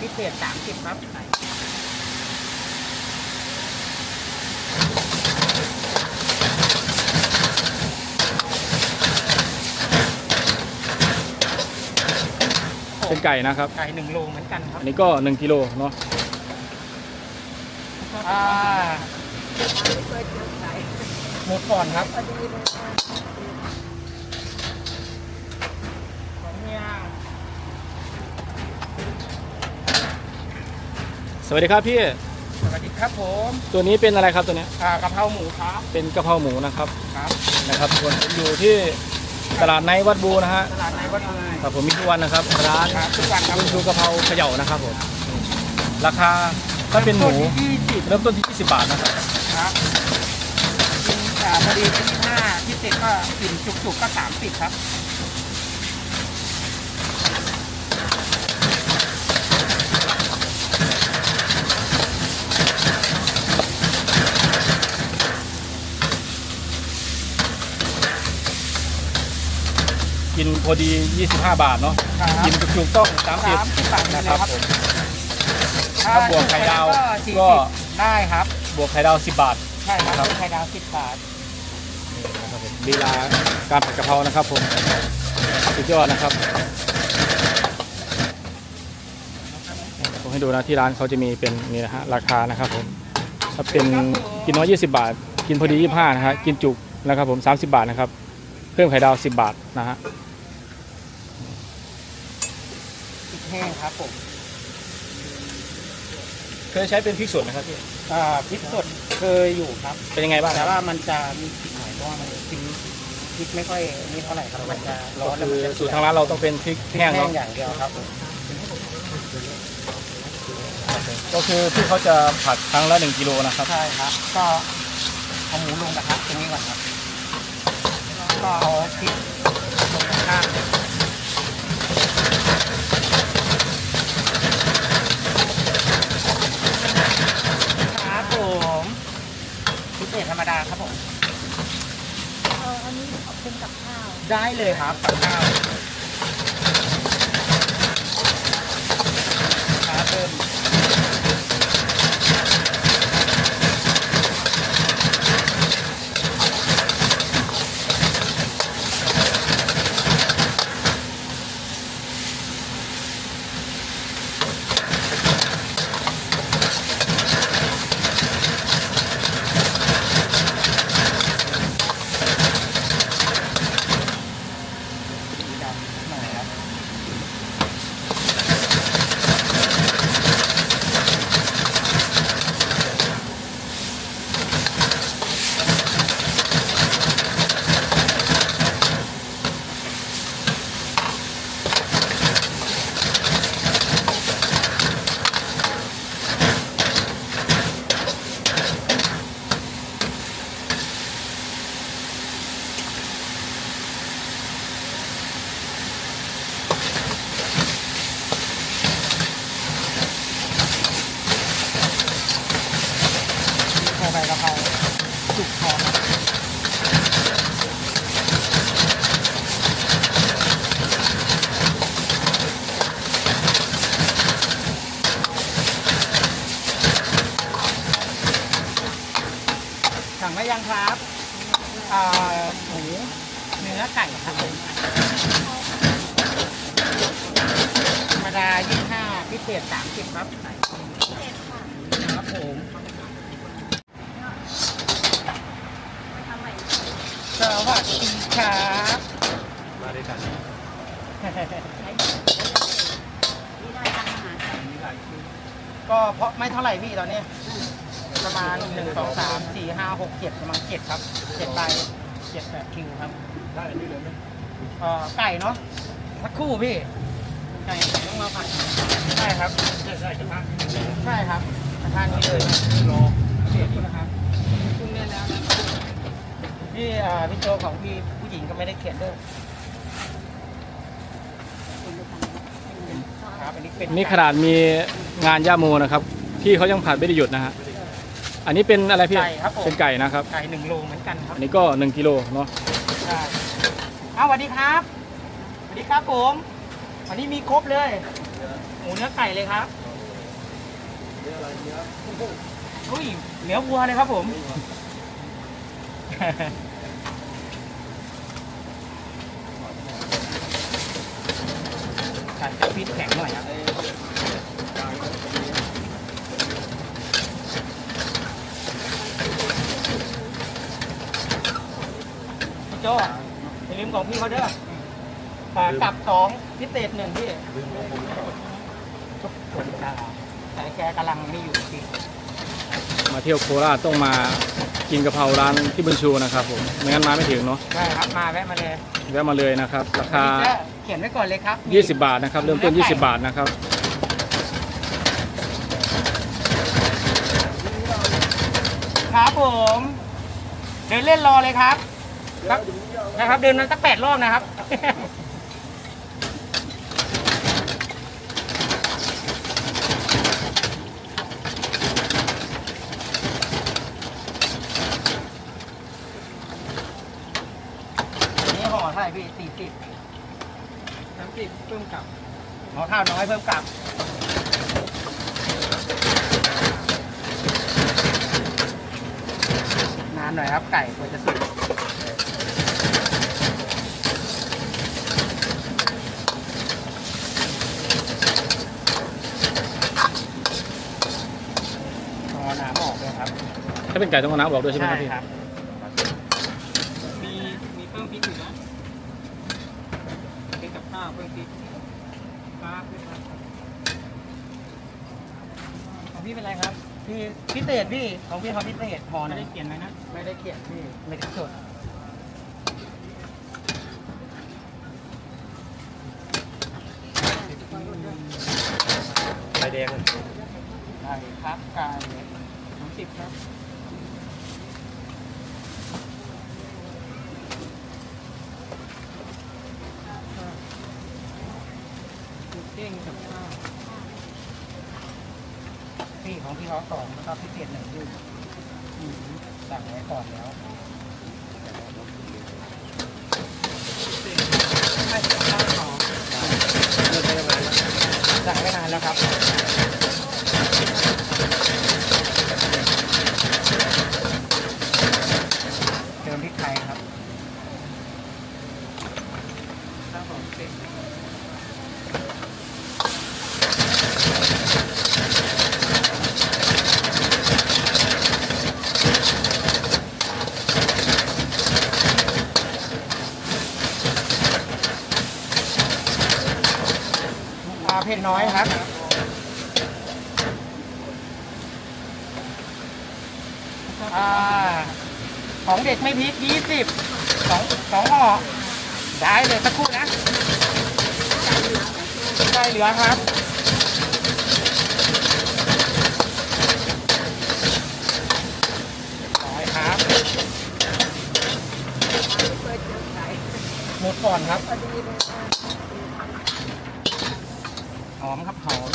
พิเศษสามสิบครับเป็นไก่นะครับ ไก่หนึ่งโลเหมือนกันครับอันนี้ก็1กิโลเนาะอ่าหมดก่อนครับของเนี่ย สวัสดีครับพี่ สวัสดีครับผมตัวนี้เป็นอะไรครับตัวเนี้ยอ่ากะเพราหมูครับเป็นกะเพราหมูนะครับครับนะครับส่วนผมอยู่ที่ตลาดในวัดบูนะฮะตลาดในวัดเลยครับผมมีทุกวันนะครับร้านครับทุกวันครับคุณชูกะเพราเขย่านะครับผมราคาถ้าเป็นหมูยี่สิบเริ่มต้นที่ 20 บาทนะครับครับกินอ่าพอดีเป็นยี่ห้าพิเศษก็กินจุกๆก็สามสิบครับ พอดี 25 บาทเนาะครับกินจุกๆต้องสาม30สิบบาทนะนะคครัรับบผม ถ้าถ้าบวกไข่ดาวสี่ก็สิบได้ครับ บวกไข่ดาว 10 บาท ใช่ครับครับไข่ดาวสิบบาทนะครับผมลีลาการผัดกะเพรานะครับผมสุดยอดนะครับผมให้ดูนะที่ร้านเขาจะมีเป็นนี่นะฮะราคานะครับผมถ้าเป็นกินน้อย 20 บาท กินพอดี 25นะฮะกินจุกนะครับผม 30 บาทนะครับเพิ่มไข่ดาว 10 บาทนะฮะ พริก แห้งครับผมเคยใช้เป็นพริกสดไหมครับพี่อ่าพริกสดเคยอยู่ครับ เป็นยังไงบ้างคแต่รับว่ามันจะมีกลิ่นหน่อยเพราะว่ามันกินพริกไม่ค่อยนี่เท่าไหร่ครับมันจะร้อนแล้วคืมันอจะสูตรทางร้านเราต้องเป็นพริกพริกแห้งแห้งเนาะอย่างเดียวครับผมก็คือที่เขาจะผัดครั้งละ1กิโลนะครับใช่ครับ ก็เอาหมูลงกระทะตรงนี้ก่อนครับ ก็เอาพริกลงข้างครับผมพิเศษธรรมดาครับผม เอออันนี้ เป็นกับข้าว ได้เลยครับกับข้าวครับเพิ่ม สีดำห น่อยครับใส่ใบกะเพราสุกพอครับสั่งได้ ยังครับอ่าหมูเนื้อไก่ครับผมธรรมดา25พิเศษ30ครับเผ็ดค่ะครับผมสวัสดีครับมาด้วยกันใช้นี่ได้ทำอาหารค่ะก็เพราะไม่เท่าไหร่พี่ตอนนี้ ประมาณหนึ่งสองสามสี่ห้าหกเจ็ดประมาณเจ็ดครับเจ็ดใบเจ็ดแปดคิวครับได้นี่เลยไหมเอ่อไก่เนาะสักครู่พี่ไก่ต้องมาผัดใช่ครับใช่ใช่กระทะใช่ครับกระทานนี้เลยรอเสียคุณนะครับคุณได้แล้วนะพี่อ่าพี่โจของพี่ผู้หญิงก็ไม่ได้เขียนด้วยเป็นด้วยกันเป็นข้าวครับอันนี้เป็น นี่ขนาดมีงานย่าโมนะครับ พี่เขายังผัดไม่ได้หยุดนะฮะ อันนี้เป็นอะไรพี่ไก่ครับผม เป็นไก่นะครับ ไก่หนึ่งโลเหมือนกันครับอันนี้ก็ 1กิโลเนาะใช่เอาสวัสดีครับสวัสดีครับผมวันนี้มีครบเลย หมูเนื้อไก่เลยครับนอุ้ยเหนียววัวเลยครับผมใส่กระพริบแข็งหน่อยครับ โจ้อย่าลืมของพี่เขาเด้อปลากลับสองพิเศษหนึ่งพี่คนกลางแต่แกกำลังไม่อยู่จริงมาเที่ยวโคราชต้องมากินกะเพราร้านที่บุญชูนะครับผมไม่งั้นมาไม่ถึงเนาะใช่ครับมาแวะมาเลยแวะมาเลยนะครับ ราคาเขียนไว้ก่อนเลยครับ20 บาทนะครับ เริ่มต้น 20 บาทนะครับ ครับผม เดินเล่นรอเลยครับ ครับนะครับ เดินมาสักแปดรอบนะครับ นี่ห่อเท่าไหร่พี่สี่สิบสามสิบเพิ่มกลับห่อข้าวน้อยเพิ่มกลับนานหน่อยครับไก่กว่าจะสุกต้องเอาน้ำออกด้วยครับ ถ้า เป็นไก่ต้องเอาน้ำบอกด้วยใช่ไหมครับพี่ครับมีมีเพิ่มพริกอยู่นะเป็นกับข้าวเพิ่มพริกครับของพี่เป็นไรครับ พี่พิเศษพี่ของพี่เขาพิเศษพอนะไม่ได้เขียนไหมนะ ไม่ได้เขียนพี่ไม่ได้จดไก่แดงไก่ครับไก่สามสิบครับ เด้งกับข้าว พี่ของพี่เขาสองแล้วก็พิเศษหนึ่งด้วยอืมสั่งไว้ก่อนแล้วไม่ใช่ข้าวสองสั่งไว้นานแล้วครับเติมพริกไทยครับครับผมเสร็จ ปลาเผ็ด น้อยครับ อ่า ของเด็กไม่พริกยี่สิบสองสองห่อได้เลยสักครู่นะได้เหลือครับร้อยครับ หมดก่อนครับ หอมครับหอม